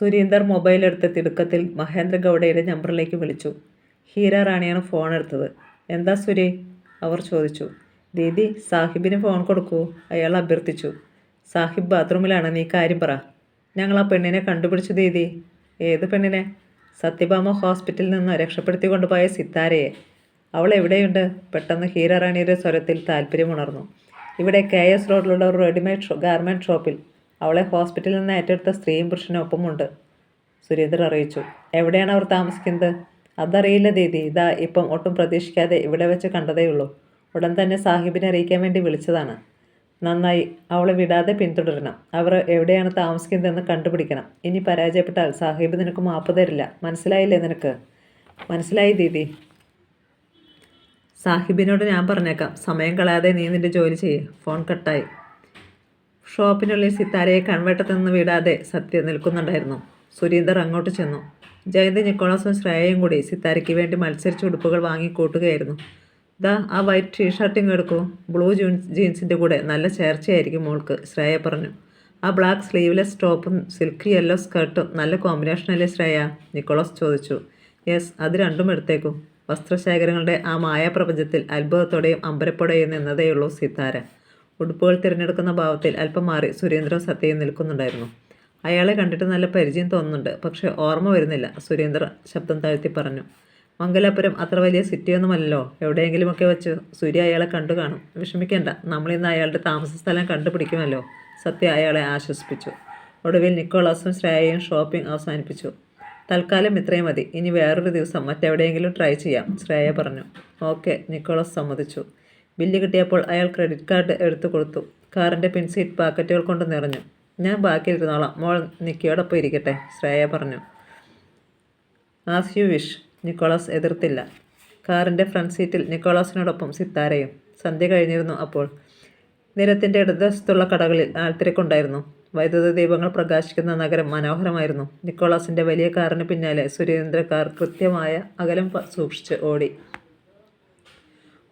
Surinder mobile എടുത്ത് തിടുക്കത്തിൽ മഹേന്ദ്ര ഗൗഡയുടെ നമ്പറിലേക്ക് വിളിച്ചു. ഹീര റാണിയാണ് ഫോൺ എടുത്തത്. എന്താ സുരേ? അവർ ചോദിച്ചു. ദീദി സാഹിബിന് ഫോൺ കൊടുക്കൂ. അയാൾ അഭ്യർത്ഥിച്ചു. സാഹിബ് ബാത്റൂമിലാണ്. നീ കാര്യം പറ. ഞങ്ങൾ ആ പെണ്ണിനെ കണ്ടുപിടിച്ചു ദീദി. ഏത് പെണ്ണിനെ? സത്യഭാമ ഹോസ്പിറ്റലിൽ നിന്ന് രക്ഷപ്പെടുത്തി കൊണ്ടുപോയ സിത്താരയെ. അവൾ എവിടെയുണ്ട്? പെട്ടെന്ന് ഹീര റാണിയുടെ സ്വരത്തിൽ താല്പര്യമുണർന്നു. ഇവിടെ കെ എസ് റോഡിലുള്ള റെഡിമെയ്ഡ് ഗാർമെന്റ് ഷോപ്പിൽ. അവളെ ഹോസ്പിറ്റലിൽ നിന്ന് ഏറ്റെടുത്ത സ്ത്രീയും പുരുഷനും ഒപ്പമുണ്ട്. സുരേന്ദ്രൻ അറിയിച്ചു. എവിടെയാണ് അവർ താമസിക്കുന്നത്? അതറിയില്ല ദീദി. ഇതാ ഇപ്പം ഒട്ടും പ്രതീക്ഷിക്കാതെ ഇവിടെ വെച്ച് കണ്ടതേയുള്ളൂ. ഉടൻ തന്നെ സാഹിബിനെ അറിയിക്കാൻ വേണ്ടി വിളിച്ചതാണ്. നന്നായി. അവളെ വിടാതെ പിന്തുടരണം. അവർ എവിടെയാണ് താമസിക്കുന്നതെന്ന് കണ്ടുപിടിക്കണം. ഇനി പരാജയപ്പെട്ടാൽ സാഹിബ് നിനക്ക് മാപ്പ് തരില്ല. മനസ്സിലായില്ലേ നിനക്ക്? മനസ്സിലായി ദീദി. സാഹിബിനോട് ഞാൻ പറഞ്ഞേക്കാം. സമയം കളയാതെ നീ നിന്റെ ജോലി ചെയ്യ്. ഫോൺ കട്ടായി. ഷോപ്പിനുള്ളിൽ സിത്താരയെ കൺവെട്ടത്തു നിന്ന് വിടാതെ സത്യ നിൽക്കുന്നുണ്ടായിരുന്നു. സുരീന്ദർ അങ്ങോട്ട് ചെന്നു. ജയന്ത് നിക്കോളസും ശ്രേയയും കൂടി സിത്താരയ്ക്ക് വേണ്ടി മത്സരിച്ച് ഉടുപ്പുകൾ വാങ്ങിക്കൂട്ടുകയായിരുന്നു ദാ ആ വൈറ്റ് ടീഷർട്ടിങ് എടുക്കൂ. ബ്ലൂ ജീൻസ് ജീൻസിന്റെ കൂടെ നല്ല ചേർച്ചയായിരിക്കും മോൾക്ക് ശ്രേയ പറഞ്ഞു. ആ ബ്ലാക്ക് സ്ലീവ്ലെസ് ടോപ്പും സിൽക്ക് യെല്ലോ സ്കർട്ടും നല്ല കോമ്പിനേഷനല്ലേ ശ്രേയ? നിക്കോളസ് ചോദിച്ചു. യെസ് അത് രണ്ടും എടുത്തേക്കും. വസ്ത്രശേഖരങ്ങളുടെ ആ മായാപ്രപഞ്ചത്തിൽ അത്ഭുതത്തോടെയും അമ്പരപ്പോടെയും നിന്നതേയുള്ളൂ സിത്താര. ഉടുപ്പുകൾ തിരഞ്ഞെടുക്കുന്ന ഭാവത്തിൽ അല്പം മാറി സുരേന്ദ്രൻ സത്യയും നിൽക്കുന്നുണ്ടായിരുന്നു. അയാളെ കണ്ടിട്ട് നല്ല പരിചയം തോന്നുന്നുണ്ട്. പക്ഷേ ഓർമ്മ വരുന്നില്ല സുരേന്ദ്ര ശബ്ദം താഴ്ത്തി പറഞ്ഞു. മംഗലാപുരം അത്ര വലിയ സിറ്റിയൊന്നുമല്ലല്ലോ. എവിടെയെങ്കിലുമൊക്കെ വെച്ച് സൂര്യ അയാളെ കണ്ടു കാണും. വിഷമിക്കേണ്ട നമ്മളിന്ന് അയാളുടെ താമസ സ്ഥലം കണ്ടുപിടിക്കുമല്ലോ. സത്യ അയാളെ ആശ്വസിപ്പിച്ചു. ഒടുവിൽ നിക്കോളാസും ശ്രേയയും ഷോപ്പിംഗ് അവസാനിപ്പിച്ചു. തൽക്കാലം ഇത്രയും മതി. ഇനി വേറൊരു ദിവസം മറ്റെവിടെയെങ്കിലും ട്രൈ ചെയ്യാം ശ്രേയ പറഞ്ഞു. ഓക്കെ നിക്കോളസ് സമ്മതിച്ചു. ബില്ല് കിട്ടിയപ്പോൾ അയാൾ ക്രെഡിറ്റ് കാർഡ് എടുത്തു കൊടുത്തു. കാറിന്റെ പിൻസീറ്റ് പാക്കറ്റുകൾ കൊണ്ട് നിറഞ്ഞു. ഞാൻ ബാക്കിയിരുന്നോളാം. മോൾ നിക്കിയോടൊപ്പം ഇരിക്കട്ടെ ശ്രേയ പറഞ്ഞു. As you wish. നിക്കോളാസ് എതിർത്തില്ല. കാറിന്റെ ഫ്രണ്ട് സീറ്റിൽ നിക്കോളാസിനോടൊപ്പം സിത്താരയും. സന്ധ്യ കഴിഞ്ഞിരുന്നു അപ്പോൾ. നിരത്തിന്റെ ഇടതുവശത്തുള്ള കടകളിൽ ആൾത്തിരക്കുണ്ടായിരുന്നു വൈദ്യുത ദീപങ്ങൾ പ്രകാശിക്കുന്ന നഗരം മനോഹരമായിരുന്നു. നിക്കോളാസിന്റെ വലിയ കാറിന് പിന്നാലെ സുരേന്ദ്ര കാർ കൃത്യമായ അകലം സൂക്ഷിച്ച് ഓടി.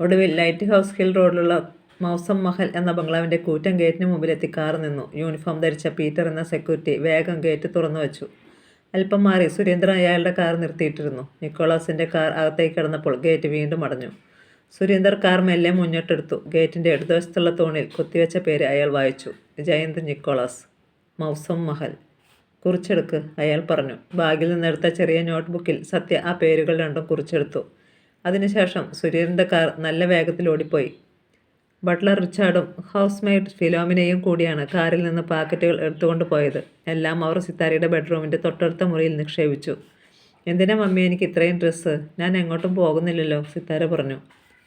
ഒടുവിൽ ലൈറ്റ് ഹൗസ് ഹിൽ റോഡിലുള്ള മൗസം മഹൽ എന്ന ബംഗ്ലാവിന്റെ കൂറ്റൻ ഗേറ്റിന് മുമ്പിലെത്തി കാർ നിന്നു. യൂണിഫോം ധരിച്ച പീറ്റർ എന്ന സെക്യൂരിറ്റി വേഗം ഗേറ്റ് തുറന്നു വെച്ചു. അല്പം മാറി സുരേന്ദ്രൻ അയാളുടെ കാർ നിർത്തിയിട്ടിരുന്നു. നിക്കോളാസിന്റെ കാർ അകത്തേക്ക് കിടന്നപ്പോൾ ഗേറ്റ് വീണ്ടും അടഞ്ഞു. സുരേന്ദർ കാർ മെല്ലെ മുന്നോട്ടെടുത്തു. ഗേറ്റിന്റെ ഇടതുവശത്തുള്ള തൂണിൽ കുത്തിവെച്ച പേര് അയാൾ വായിച്ചു. ജയന്ത് നിക്കോളാസ്. മൗസം മഹൽ. കുറിച്ചെടുക്ക് അയാൾ പറഞ്ഞു. ബാഗിൽ നിന്നെടുത്ത ചെറിയ നോട്ട്ബുക്കിൽ സത്യ ആ പേരുകൾ രണ്ടും കുറിച്ചെടുത്തു. അതിനുശേഷം സുരേന്ദ്രന്റെ കാർ നല്ല വേഗത്തിൽ ഓടിപ്പോയി. ബട്ട്ലർ റിച്ചാർഡും ഹൗസ് മെയ്ഡ് ഫിലോമിനയും കൂടിയാണ് കാറിൽ നിന്ന് പാക്കറ്റുകൾ എടുത്തുകൊണ്ട് പോയത്. എല്ലാം അവർ സിത്താരയുടെ ബെഡ്റൂമിന്റെ തൊട്ടടുത്ത മുറിയിൽ നിക്ഷേപിച്ചു. എന്തിനാ മമ്മി എനിക്ക് ഇത്രയും ഡ്രസ്സ്? ഞാൻ എങ്ങോട്ടും പോകുന്നില്ലല്ലോ സിത്താര പറഞ്ഞു.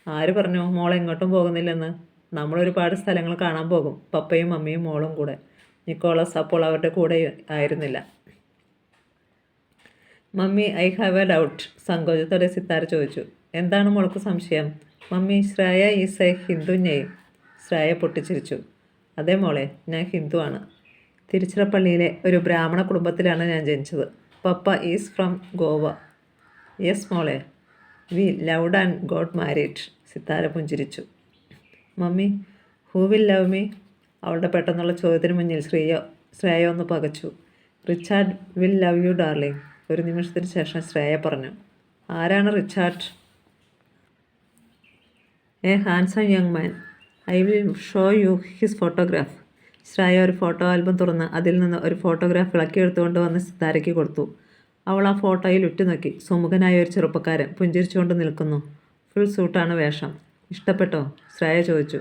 ആര് പറഞ്ഞു? മോൾ എങ്ങോട്ടും പോകുന്നില്ലെന്ന്. നമ്മൾ ഒരുപാട് സ്ഥലങ്ങൾ കാണാൻ പോകും പപ്പയും മമ്മിയും മോളും കൂടെ. നിക്കോളസ് അപ്പോൾ അവരുടെ കൂടെ ആയിരുന്നില്ല. Mummy I have a doubt സങ്കോചത്തോടെ Sithara ചോദിച്ചു. എന്താണ് മോൾക്ക് സംശയം? Mummy Shreya is a Hindu name Shreya പൊട്ടിച്ചിരിച്ചു. അതേ മോളെ ഞാൻ ഹിന്ദുവാണ് തിരുച്ചിറപ്പള്ളിയിലെ ഒരു ബ്രാഹ്മണ കുടുംബത്തിലാണ് ഞാൻ ജനിച്ചത്. Papa is from Goa. Yes മോളെ. We loved and got married Sithara പുഞ്ചിരിച്ചു. Mummy who will love me? അവളുടെ പെട്ടെന്നുള്ള ചോദ്യത്തിന് മുന്നിൽ ശ്രീയ ശ്രേയ ഒന്ന് പകച്ചു. Richard will love you darling. ഒരു നിമിഷത്തിന് ശേഷം ശ്രേയ പറഞ്ഞു. ആരാണ് Richard? A handsome young man I will show you his photograph Shreya ഒരു ഫോട്ടോ ആൽബം തുറന്ന് അതിൽ നിന്ന് ഒരു ഫോട്ടോഗ്രാഫ് ഇളക്കിയെടുത്തുകൊണ്ട് വന്ന് സിതാരയ്ക്ക് കൊടുത്തു. അവൾ ആ ഫോട്ടോയിൽ ഉറ്റുനോക്കി. സുമുഖനായ ഒരു ചെറുപ്പക്കാരൻ പുഞ്ചിരിച്ചുകൊണ്ട് നിൽക്കുന്നു. ഫുൾ സൂട്ടാണ് വേഷം. ഇഷ്ടപ്പെട്ടോ? ശ്രേയ ചോദിച്ചു.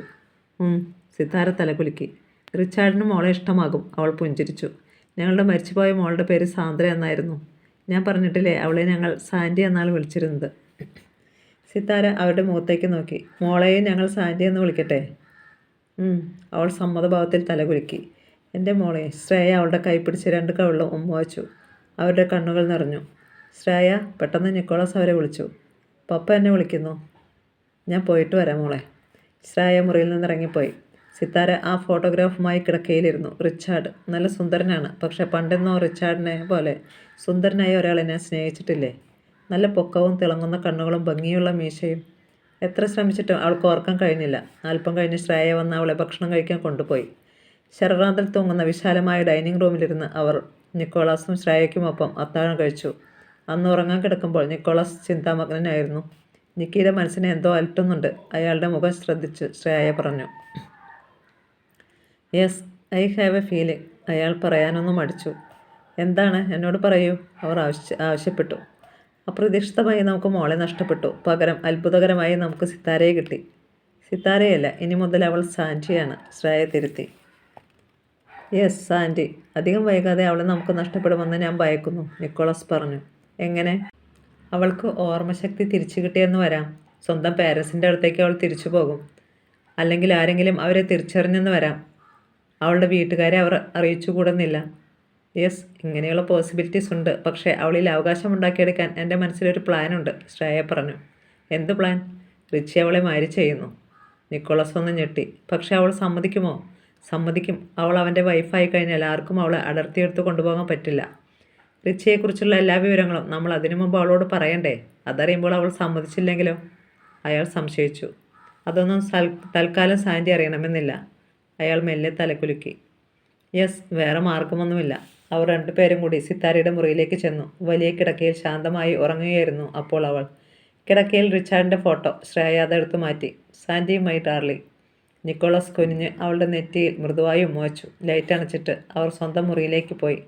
സിതാര തലകുലുക്കി റിച്ചാർഡിന് മോളെ ഇഷ്ടമാകും. അവൾ പുഞ്ചിരിച്ചു. ഞങ്ങളുടെ മരിച്ചുപോയ മോളുടെ പേര് സാന്ദ്ര എന്നായിരുന്നു. ഞാൻ പറഞ്ഞിട്ടില്ലേ അവളെ ഞങ്ങൾ സാൻഡി എന്നാണ് വിളിച്ചിരുന്നത്. സിത്താര അവരുടെ മുഖത്തേക്ക് നോക്കി. മോളെയും ഞങ്ങൾ സാൻഡി എന്ന് വിളിക്കട്ടെ? അവൾ സമ്മതഭാവത്തിൽ തലകുലുക്കി എന്റെ മോളെ ശ്രേയ അവളുടെ കൈ പിടിച്ച് രണ്ട് കവിളും ഉമ്മ വച്ചു. അവരുടെ കണ്ണുകൾ നിറഞ്ഞു. ശ്രേയ പെട്ടെന്ന് നിക്കോളാസ് അവരെ വിളിച്ചു. പപ്പ എന്നെ വിളിക്കുന്നു. ഞാൻ പോയിട്ട് വരാം മോളെ. ശ്രേയ മുറിയിൽ നിന്ന് ഇറങ്ങിപ്പോയി സിത്താര ആ ഫോട്ടോഗ്രാഫുമായി കിടക്കയിലിരുന്നു. റിച്ചാർഡ് നല്ല സുന്ദരനാണ്. പക്ഷേ പണ്ടെന്നോ റിച്ചാർഡിനെ പോലെ സുന്ദരനായ ഒരാളെ ഞാൻ സ്നേഹിച്ചിട്ടില്ലേ? നല്ല പൊക്കവും തിളങ്ങുന്ന കണ്ണുകളും ഭംഗിയുള്ള മീശയും. എത്ര ശ്രമിച്ചിട്ടും അവൾക്ക് ഓർക്കാൻ കഴിഞ്ഞില്ല. അല്പം കഴിഞ്ഞ് ശ്രേയ വന്ന് അവളെ ഭക്ഷണം കഴിക്കാൻ കൊണ്ടുപോയി. ശരറാന്തൽ തൂങ്ങുന്ന വിശാലമായ ഡൈനിങ് റൂമിലിരുന്ന് അവർ നിക്കോളാസും ശ്രേയയ്ക്കുമൊപ്പം അത്താഴം കഴിച്ചു. അന്ന് ഉറങ്ങാൻ കിടക്കുമ്പോൾ നിക്കോളാസ് ചിന്താമഗ്നനായിരുന്നു. നിക്കിയുടെ മനസ്സിനെ എന്തോ അലട്ടുന്നുണ്ട്. അയാളുടെ മുഖം ശ്രദ്ധിച്ച് ശ്രേയ പറഞ്ഞു. Yes I have a feeling. അയാൾ പറയാനൊന്നും മടിച്ചു. എന്താണ് എന്നോട് പറയൂ? അവർ ആവശ്യ ആവശ്യപ്പെട്ടു. അപ്രതീക്ഷിതമായി നമുക്ക് മോളെ നഷ്ടപ്പെട്ടു. പകരം അത്ഭുതകരമായി നമുക്ക് സിത്താരയെ കിട്ടി. സിത്താരയല്ല ഇനി മുതൽ അവൾ സാന്റിയാണ്. ശ്രേയ തിരുത്തി. Yes Santy. അധികം വൈകാതെ അവളെ നമുക്ക് നഷ്ടപ്പെടുമെന്ന് ഞാൻ ഭയക്കുന്നു നിക്കോളസ് പറഞ്ഞു. എങ്ങനെ? അവൾക്ക് ഓർമ്മശക്തി തിരിച്ചു കിട്ടിയെന്ന് വരാം. സ്വന്തം പാരൻസിന്റെ അടുത്തേക്ക് അവൾ തിരിച്ചു പോകും. അല്ലെങ്കിൽ ആരെങ്കിലും അവരെ തിരിച്ചറിഞ്ഞെന്ന് വരാം. അവളുടെ വീട്ടുകാരെ അവർ അറിയിച്ചുകൂടുന്നില്ല. യെസ് ഇങ്ങനെയുള്ള പോസിബിലിറ്റീസ് ഉണ്ട്. പക്ഷേ അവളിൽ അവകാശം ഉണ്ടാക്കിയെടുക്കാൻ എന്റെ മനസ്സിലൊരു പ്ലാനുണ്ട് ശ്രേയ പറഞ്ഞു. എന്ത് പ്ലാൻ റിച്ചി അവളെ മാരി ചെയ്യുന്നു. നിക്കോളസ് ഒന്ന് ഞെട്ടി. പക്ഷേ അവൾ സമ്മതിക്കുമോ? സമ്മതിക്കും. അവൾ അവന്റെ വൈഫായി കഴിഞ്ഞാൽ ആർക്കും അവളെ അടർത്തിയെടുത്ത് കൊണ്ടുപോകാൻ പറ്റില്ല. റിച്ചിയെക്കുറിച്ചുള്ള എല്ലാ വിവരങ്ങളും നമ്മൾ അതിനു മുമ്പ് അവളോട് പറയണ്ടേ? അതറിയുമ്പോൾ അവൾ സമ്മതിച്ചില്ലെങ്കിലോ? അയാൾ സംശയിച്ചു. അതൊന്നും തൽക്കാലം സാൻഡി അറിയണമെന്നില്ല. അയാൾ മെല്ലെ തലകുലുക്കി. യെസ് വേറെ മാർഗമൊന്നുമില്ല. അവർ രണ്ടുപേരും കൂടി സിത്താരയുടെ മുറിയിലേക്ക് ചെന്നു. വലിയ കിടക്കയിൽ ശാന്തമായി ഉറങ്ങുകയായിരുന്നു അപ്പോൾ അവൾ. കിടക്കയിൽ റിച്ചാർഡിന്റെ ഫോട്ടോ ശ്രേയാദ അതെടുത്തു മാറ്റി. സാൻഡി മൈ ഡാർലി നിക്കോളസ് കുനിഞ്ഞ് അവളുടെ നെറ്റിയിൽ മൃദുവായി ഉമ്മവച്ചു ലൈറ്റ് അണച്ചിട്ട് അവർ സ്വന്തം മുറിയിലേക്ക് പോയി.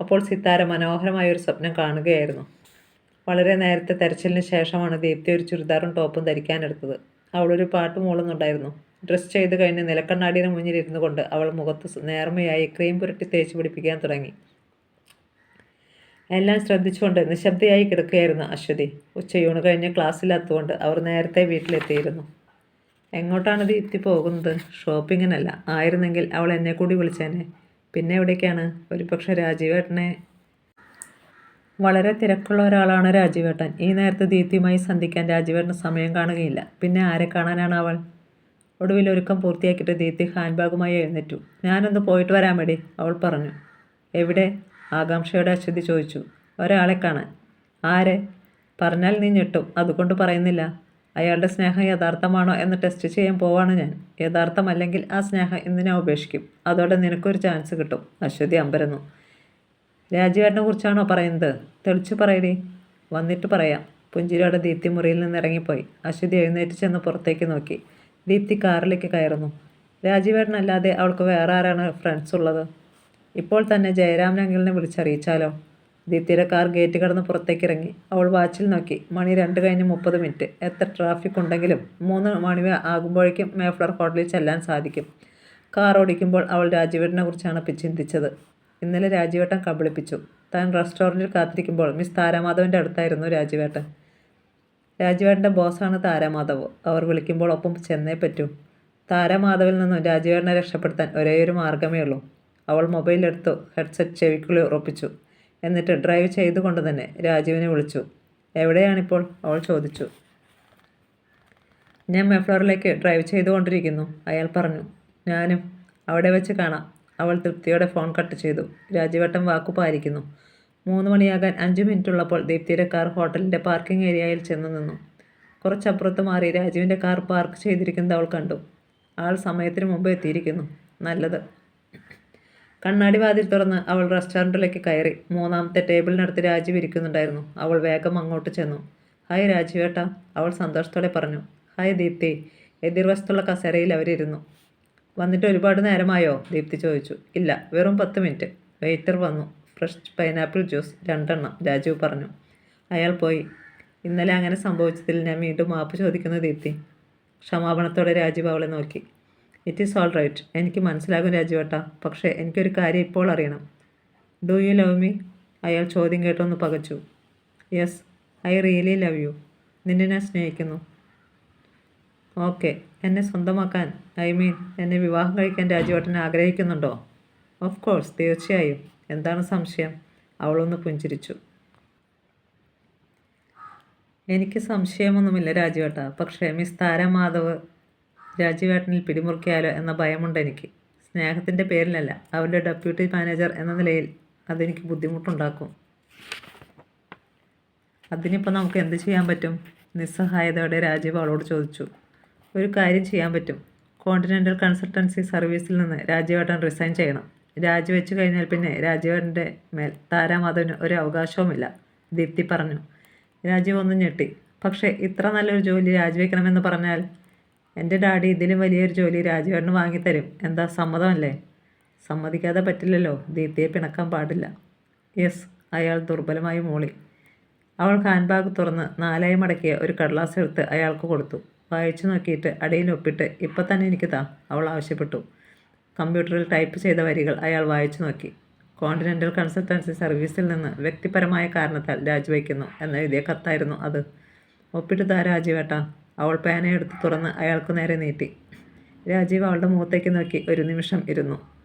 അപ്പോൾ സിത്താര മനോഹരമായ ഒരു സ്വപ്നം കാണുകയായിരുന്നു. വളരെ നേരത്തെ തെരച്ചിലിന് ശേഷമാണ് ദീപ്തി ഒരു ചുരിദാറും ടോപ്പും ധരിക്കാനെടുത്തത്. അവളൊരു പാട്ട് മൂളുന്നുണ്ടായിരുന്നു ഡ്രസ് ചെയ്ത് കഴിഞ്ഞ് നിലക്കണ്ണാടിയുടെ മുന്നിൽ ഇരുന്നു കൊണ്ട് അവൾ മുഖത്ത് നേർമയായി ക്രീം പുരട്ടി തേച്ച് പിടിപ്പിക്കാൻ തുടങ്ങി. എല്ലാം ശ്രദ്ധിച്ചുകൊണ്ട് നിശബ്ദയായി കിടക്കുകയായിരുന്നു അശ്വതി. ഉച്ചയൂണ് കഴിഞ്ഞ് ക്ലാസ്സിലെത്തുകൊണ്ട് അവർ നേരത്തെ വീട്ടിലെത്തിയിരുന്നു. എങ്ങോട്ടാണ് ദീപ്തി പോകുന്നത് ഷോപ്പിങ്ങിനല്ല ആയിരുന്നെങ്കിൽ അവൾ എന്നെ കൂടി വിളിച്ചേനെ. പിന്നെ എവിടേക്കാണ്? ഒരുപക്ഷെ രാജീവേട്ടനെ. വളരെ തിരക്കുള്ള ഒരാളാണ് രാജീവേട്ടൻ. ഈ നേരത്തെ ദീപ്തിയുമായി സന്ധിക്കാൻ രാജീവേട്ടന് സമയം കാണുകയില്ല. പിന്നെ ആരെ കാണാനാണ് അവൾ? ഒടുവിൽ ഒരുക്കം പൂർത്തിയാക്കിയിട്ട് ദീപ്തി ഹാൻഡ് ബാഗുമായി എഴുന്നേറ്റു. ഞാനൊന്ന് പോയിട്ട് വരാൻ വേണ്ടി അവൾ പറഞ്ഞു. എവിടെ? ആകാംക്ഷയോടെ അശ്വതി ചോദിച്ചു. ഒരാളെ കാണാൻ. ആരെ? പറഞ്ഞാൽ നീ ഞെട്ടും. അതുകൊണ്ട് പറയുന്നില്ല. അയാളുടെ സ്നേഹം യഥാർത്ഥമാണോ എന്ന് ടെസ്റ്റ് ചെയ്യാൻ പോവാണ് ഞാൻ. യഥാർത്ഥമല്ലെങ്കിൽ ആ സ്നേഹം ഇന്ന് ഉപേക്ഷിക്കും. അതോടെ നിനക്കൊരു ചാൻസ് കിട്ടും അശ്വതി അമ്പരന്നു. രാജുവേട്ടനെ കുറിച്ചാണോ പറയുന്നത്? തെളിച്ചു പറയടി. വന്നിട്ട് പറയാം. പുഞ്ചിരിയോടെ ദീപ്തി മുറിയിൽ നിന്ന് ഇറങ്ങിപ്പോയി. അശ്വതി എഴുന്നേറ്റ് ചെന്ന് പുറത്തേക്ക് നോക്കി. ദീപ്തി കാറിലേക്ക് കയറുന്നു. രാജീവേട്ടനല്ലാതെ അവൾക്ക് വേറെ ആരാണ് ഫ്രണ്ട്സ് ഉള്ളത്? ഇപ്പോൾ തന്നെ ജയരാമൻ അങ്കിളിനെ വിളിച്ചറിയിച്ചാലോ? ദീപ്തിയുടെ കാർ ഗേറ്റ് കടന്ന് പുറത്തേക്ക് ഇറങ്ങി അവൾ വാച്ചിൽ നോക്കി. മണി രണ്ട് കഴിഞ്ഞ് മുപ്പത് മിനിറ്റ് എത്ര ട്രാഫിക് ഉണ്ടെങ്കിലും മൂന്ന് മണി ആകുമ്പോഴേക്കും മേഫ്ലർ ഹോട്ടലിൽ ചെല്ലാൻ സാധിക്കും. കാർ ഓടിക്കുമ്പോൾ അവൾ രാജീവേട്ടനെ കുറിച്ചാണ് ചിന്തിച്ചത്. ഇന്നലെ രാജീവേട്ടൻ കബളിപ്പിച്ചു. താൻ റെസ്റ്റോറന്റിൽ കാത്തിരിക്കുമ്പോൾ മിസ് താരാമാധവന്റെ അടുത്തായിരുന്നു രാജീവേട്ടൻ. രാജീവേട്ടന്റെ ബോസാണ് താരാമാധവ്. അവർ വിളിക്കുമ്പോൾ ഒപ്പം ചെന്നേ പറ്റൂ. താരാമാധവിൽ നിന്നും രാജീവേട്ടനെ രക്ഷപ്പെടുത്താൻ ഒരേയൊരു മാർഗമേ ഉള്ളൂ. അവൾ മൊബൈലെടുത്തു ഹെഡ്സെറ്റ് ചെവിക്കുള്ളിൽ ഉറപ്പിച്ചു. എന്നിട്ട് ഡ്രൈവ് ചെയ്തുകൊണ്ട് തന്നെ രാജീവിനെ വിളിച്ചു. എവിടെയാണിപ്പോൾ? അവൾ ചോദിച്ചു. ഞാൻ മെഫ്ലോറിലേക്ക് ഡ്രൈവ് ചെയ്തുകൊണ്ടിരിക്കുന്നു അയാൾ പറഞ്ഞു. ഞാനും അവിടെ വെച്ച് കാണാം അവൾ തൃപ്തിയോടെ ഫോൺ കട്ട് ചെയ്തു. രാജീവട്ടം വാക്കു പാലിക്കുന്നു. മൂന്ന് മണിയാകാൻ അഞ്ച് മിനിറ്റ് ഉള്ളപ്പോൾ ദീപ്തിയുടെ കാർ ഹോട്ടലിന്റെ പാർക്കിംഗ് ഏരിയയിൽ ചെന്ന് നിന്നു. കുറച്ചപ്പുറത്ത് മാറി രാജുവിന്റെ കാർ പാർക്ക് ചെയ്തിരിക്കുന്നത് അവൾ കണ്ടു. ആൾ സമയത്തിന് മുമ്പ് എത്തിയിരിക്കുന്നു. നല്ലത്. കണ്ണാടി വാതിൽ തുറന്ന് അവൾ റെസ്റ്റോറന്റിലേക്ക് കയറി. മൂന്നാമത്തെ ടേബിളിനടുത്ത് രാജീവ് ഇരിക്കുന്നുണ്ടായിരുന്നു. അവൾ വേഗം അങ്ങോട്ട് ചെന്നു. ഹായ് രാജീവേട്ടാ അവൾ സന്തോഷത്തോടെ പറഞ്ഞു. ഹായ് ദീപ്തി എതിർവശത്തുള്ള കസേരയിൽ അവരിരുന്നു. വന്നിട്ട് ഒരുപാട് നേരമായോ? ദീപ്തി ചോദിച്ചു. ഇല്ല വെറും പത്ത് മിനിറ്റ്. വെയിറ്റർ വന്നു. ഫ്രഷ് പൈനാപ്പിൾ ജ്യൂസ് രണ്ടെണ്ണം രാജീവ് പറഞ്ഞു. അയാൾ പോയി. ഇന്നലെ അങ്ങനെ സംഭവിച്ചതിൽ ഞാൻ വീണ്ടും മാപ്പ് ചോദിക്കുന്നത് ദീപ്തി ക്ഷമാപണത്തോടെ രാജീവ് അവളെ നോക്കി. ഇറ്റ് ഈസ് ഓൾ റൈറ്റ് എനിക്ക് മനസ്സിലാകും രാജീവേട്ട. പക്ഷേ എനിക്കൊരു കാര്യം ഇപ്പോൾ അറിയണം. ഡു യു ലവ് മീ അയാൾ ചോദ്യം കേട്ടൊന്ന് പകച്ചു. Yes I really love you നിന്നെ ഞാൻ സ്നേഹിക്കുന്നു. ഓക്കെ എന്നെ സ്വന്തമാക്കാൻ ഐ മീൻ എന്നെ വിവാഹം കഴിക്കാൻ രാജുവേട്ടൻ ആഗ്രഹിക്കുന്നുണ്ടോ? ഓഫ് കോഴ്സ് തീർച്ചയായും. എന്താണ് സംശയം? അവളൊന്ന് പുഞ്ചിരിച്ചു. എനിക്ക് സംശയമൊന്നുമില്ല രാജുവേട്ട. പക്ഷേ മിസ് താര മാധവ് രാജുവേട്ടനിൽ പിടിമുറുക്കിയാലോ എന്ന ഭയമുണ്ട് എനിക്ക്. സ്നേഹത്തിന്റെ പേരിലല്ല. അവരുടെ ഡെപ്യൂട്ടി മാനേജർ എന്ന നിലയിൽ അതെനിക്ക് ബുദ്ധിമുട്ടുണ്ടാക്കും. അതിനിപ്പോൾ നമുക്ക് എന്ത് ചെയ്യാൻ പറ്റും? നിസ്സഹായതയോടെ രാജീവ് അവളോട് ചോദിച്ചു. ഒരു കാര്യം ചെയ്യാൻ പറ്റും. കോണ്ടിനെന്റൽ കൺസൾട്ടൻസി സർവീസിൽ നിന്ന് രാജീവേട്ടൻ റിസൈൻ ചെയ്യണം. രാജിവെച്ചു കഴിഞ്ഞാൽ പിന്നെ രാജീവന്റെ മേൽ താരാമാധവന് ഒരു അവകാശവുമില്ല. ദീപ്തി പറഞ്ഞു. രാജീവ് ഒന്ന് ഞെട്ടി. പക്ഷേ ഇത്ര നല്ലൊരു ജോലി രാജിവെക്കണമെന്ന് പറഞ്ഞാൽ എന്റെ ഡാഡി ഇതിലും വലിയൊരു ജോലി രാജീവേട്ടന് വാങ്ങിത്തരും. എന്താ സമ്മതമല്ലേ? സമ്മതിക്കാതെ പറ്റില്ലല്ലോ. ദീപ്തിയെ പിണക്കാൻ പാടില്ല. യെസ് അയാൾ ദുർബലമായി മൂളി. അവൾ ഹാൻഡ് ബാഗ് തുറന്ന് നാലായി മടക്കിയ ഒരു കടലാസ് എടുത്ത് അയാൾക്ക് കൊടുത്തു. വായിച്ചു നോക്കിയിട്ട് അടിയിൽ ഒപ്പിട്ട് ഇപ്പം തന്നെ എനിക്ക് താ. അവൾ ആവശ്യപ്പെട്ടു. കമ്പ്യൂട്ടറിൽ ടൈപ്പ് ചെയ്ത വരികൾ അയാൾ വായിച്ചു നോക്കി. കോണ്ടിനെന്റൽ കൺസൾട്ടൻസി സർവീസിൽ നിന്ന് വ്യക്തിപരമായ കാരണത്താൽ രാജിവെക്കുന്നു എന്നെഴുതിയ കത്തായിരുന്നു അത്. ഒപ്പിട്ട് താ രാജീവേട്ട. അവൾ പേനയെടുത്ത് തുറന്ന് അയാൾക്ക് നേരെ നീട്ടി. രാജീവ് അവളുടെ മുഖത്തേക്ക് നോക്കി ഒരു നിമിഷം ഇരുന്നു.